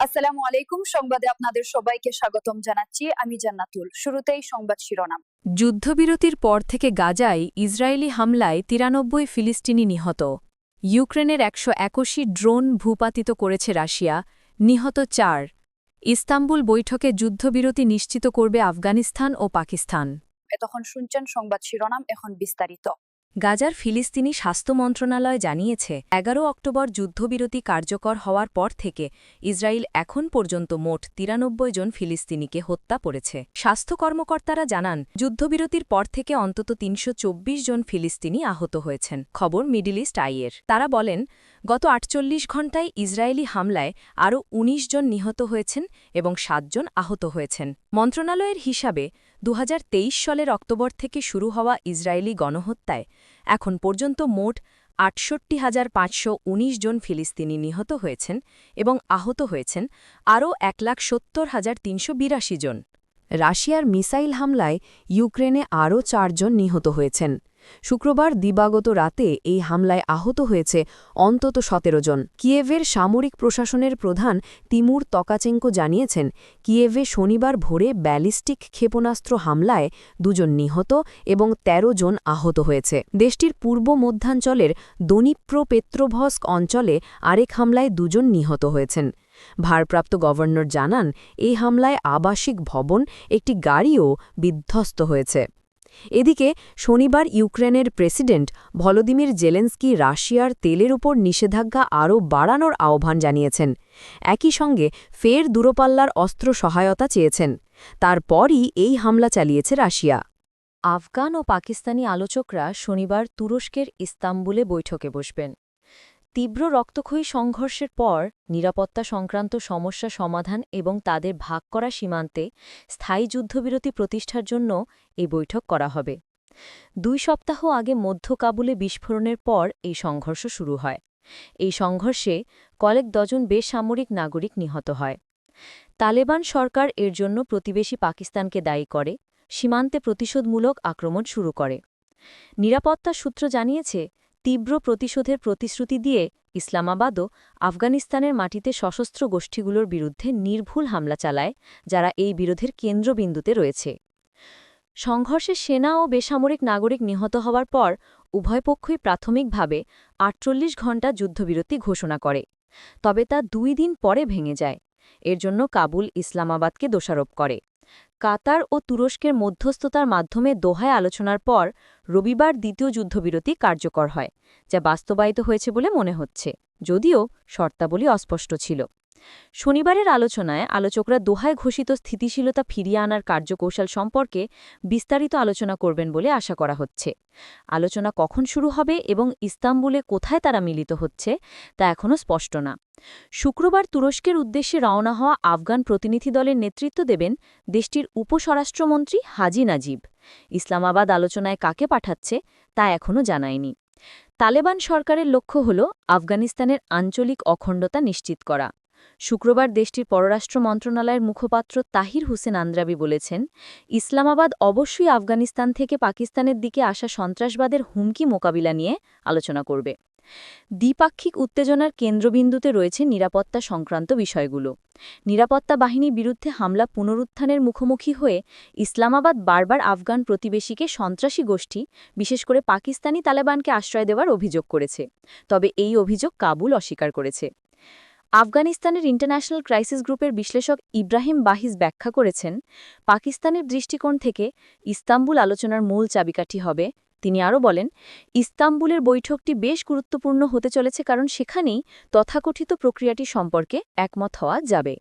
আসসালামু আলাইকুম। সংবাদে আপনাদের সবাইকে স্বাগতম জানাচ্ছি। আমি জান্নাতুল। শুরুতেই সংবাদ শিরোনাম। যুদ্ধবিরতির পর থেকে গাজায় ইসরায়েলি হামলায় তিরানব্বই ফিলিস্তিনি নিহত। ইউক্রেনের একশো একাশি ড্রোন ভূপাতিত করেছে রাশিয়া। নিহত চার। ইস্তাম্বুল বৈঠকে যুদ্ধবিরতি নিশ্চিত করবে আফগানিস্তান ও পাকিস্তান। এতক্ষণ শুনছেন সংবাদ শিরোনাম। এখন বিস্তারিত। গাজার ফিলিস্তিনি স্বাস্থ্য মন্ত্রণালয় জানিয়েছে, এগারো অক্টোবর যুদ্ধবিরতি কার্যকর হওয়ার পর থেকে ইসরায়েল এখন পর্যন্ত মোট তিরানব্বই জন ফিলিস্তিনিকে হত্যা করেছে। স্বাস্থ্য কর্মকর্তারা জানান, যুদ্ধবিরতির পর থেকে অন্তত তিনশো চব্বিশ জন ফিলিস্তিনি আহত হয়েছেন। খবর মিডিল ইস্ট আইয়ের তারা বলেন গত আটচল্লিশ ঘণ্টায় ইসরায়েলি হামলায় আরও ১৯ জন নিহত হয়েছেন এবং সাতজন আহত হয়েছেন। মন্ত্রণালয়ের হিসাবে দু হাজার তেইশ সালের অক্টোবর থেকে শুরু হওয়া ইসরায়েলি গণহত্যায় এখন পর্যন্ত মোট আটষট্টি হাজার পাঁচশো জন ফিলিস্তিনি নিহত হয়েছেন এবং আহত হয়েছেন আরও এক লাখ সত্তর হাজার তিনশো বিরাশি জন। রাশিয়ার মিসাইল হামলায় ইউক্রেনে আরও চারজন নিহত হয়েছেন। শুক্রবার দিবাগত রাতে এই হামলায় আহত হয়েছে অন্তত সতেরো জন। কিয়েভের সামরিক প্রশাসনের প্রধান তিমুর তকাচেঙ্কো জানিয়েছেন, কিয়েভে শনিবার ভোরে ব্যালিস্টিক ক্ষেপণাস্ত্র হামলায় দুজন নিহত এবং ১৩ জন আহত হয়েছে। দেশটির পূর্ব মধ্যাঞ্চলের দনিপ্রো পেত্রোভস্ক অঞ্চলে আরেক হামলায় দুজন নিহত হয়েছেন। ভারপ্রাপ্ত গভর্নর জানান, এই হামলায় আবাসিক ভবন, একটি গাড়িও বিধ্বস্ত হয়েছে। এদিকে, শনিবার ইউক্রেনের প্রেসিডেন্ট ভলোদিমির জেলেন্সকি রাশিয়ার তেলের উপর নিষেধাজ্ঞা আরও বাড়ানোর আহ্বান জানিয়েছেন। একই সঙ্গে ফের দূরপাল্লার অস্ত্র সহায়তা চেয়েছেন। তারপরই এই হামলা চালিয়েছে রাশিয়া। আফগান ও পাকিস্তানি আলোচকরা শনিবার তুরস্কের ইস্তাম্বুলে বৈঠকে বসবেন। তীব্র রক্তক্ষয়ী সংঘর্ষের পর নিরাপত্তা সংক্রান্ত সমস্যা সমাধান এবং তাদের ভাগ করা সীমান্তে স্থায়ী যুদ্ধবিরতি প্রতিষ্ঠার জন্য এই বৈঠক করা হবে। দুই সপ্তাহ আগে মধ্য কাবুলে বিস্ফোরণের পর এই সংঘর্ষ শুরু হয়। এই সংঘর্ষে কয়েক ডজন বেসামরিক নাগরিক নিহত হয়। তালেবান সরকার এর জন্য প্রতিবেশী পাকিস্তানকে দায়ী করে, সীমান্তে প্রতিশোধমূলক আক্রমণ শুরু করে। নিরাপত্তা সূত্র জানিয়েছে তীব্র প্রতিশোধের প্রতিশ্রুতি দিয়ে ইসলামাবাদও আফগানিস্তানের মাটিতে সশস্ত্র গোষ্ঠীগুলোর বিরুদ্ধে নির্ভুল হামলা চালায়, যারা এই বিরোধের কেন্দ্রবিন্দুতে রয়েছে। সংঘর্ষে সেনা ও বেসামরিক নাগরিক নিহত হওয়ার পর উভয় পক্ষই প্রাথমিকভাবে আটচল্লিশ ঘণ্টা যুদ্ধবিরতি ঘোষণা করে, তবে তা দুই দিন পরে ভেঙে যায়। এর জন্য কাবুল ইসলামাবাদকে দোষারোপ করে। কাতার ও তুরস্কের মধ্যস্থতার মাধ্যমে দোহায় আলোচনার পর রবিবার দ্বিতীয় যুদ্ধবিরতি কার্যকর হয়, যা বাস্তবায়িত হয়েছে বলে মনে হচ্ছে, যদিও শর্তাবলী অস্পষ্ট ছিল। শনিবারের আলোচনায় আলোচকরা দোহায় ঘোষিত স্থিতিশীলতা ফিরিয়ে আনার কার্যকৌশল সম্পর্কে বিস্তারিত আলোচনা করবেন বলে আশা করা হচ্ছে। আলোচনা কখন শুরু হবে এবং ইস্তাম্বুলে কোথায় তারা মিলিত হচ্ছে, তা এখনও স্পষ্ট না। শুক্রবার তুরস্কের উদ্দেশ্যে রওনা হওয়া আফগান প্রতিনিধি দলের নেতৃত্ব দেবেন দেশটির উপস্বরাষ্ট্রমন্ত্রী হাজি নাজিব। ইসলামাবাদ আলোচনায় কাকে পাঠাচ্ছে, তা এখনও জানায়নি। তালেবান সরকারের লক্ষ্য হল আফগানিস্তানের আঞ্চলিক অখণ্ডতা নিশ্চিত করা। শুক্রবার দেশটির পররাষ্ট্র মন্ত্রণালয়ের মুখপাত্র তাহির হোসেন আন্দ্রাবি বলেছেন, ইসলামাবাদ অবশ্যই আফগানিস্তান থেকে পাকিস্তানের দিকে আসা সন্ত্রাসবাদের হুমকি মোকাবিলা নিয়ে আলোচনা করবে। দ্বিপাক্ষিক উত্তেজনার কেন্দ্রবিন্দুতে রয়েছে নিরাপত্তা সংক্রান্ত বিষয়গুলো। নিরাপত্তা বাহিনীর বিরুদ্ধে হামলা পুনরুত্থানের মুখোমুখি হয়ে ইসলামাবাদ বারবার আফগান প্রতিবেশীকে সন্ত্রাসী গোষ্ঠী, বিশেষ করে পাকিস্তানি তালেবানকে আশ্রয় দেওয়ার অভিযোগ করেছে। তবে এই অভিযোগ কাবুল অস্বীকার করেছে। আফগানিস্তানের ইন্টারন্যাশনাল ক্রাইসিস গ্রুপের বিশ্লেষক ইব্রাহিম বাহিস ব্যাখ্যা করেছেন, পাকিস্তানের দৃষ্টিকোণ থেকে ইস্তাম্বুল আলোচনার মূল চাবিকাঠি হবে। তিনি আরও বলেন, ইস্তাম্বুলের বৈঠকটি বেশ গুরুত্বপূর্ণ হতে চলেছে কারণ সেখানেই তথাকথিত প্রক্রিয়াটি সম্পর্কে একমত হওয়া যাবে।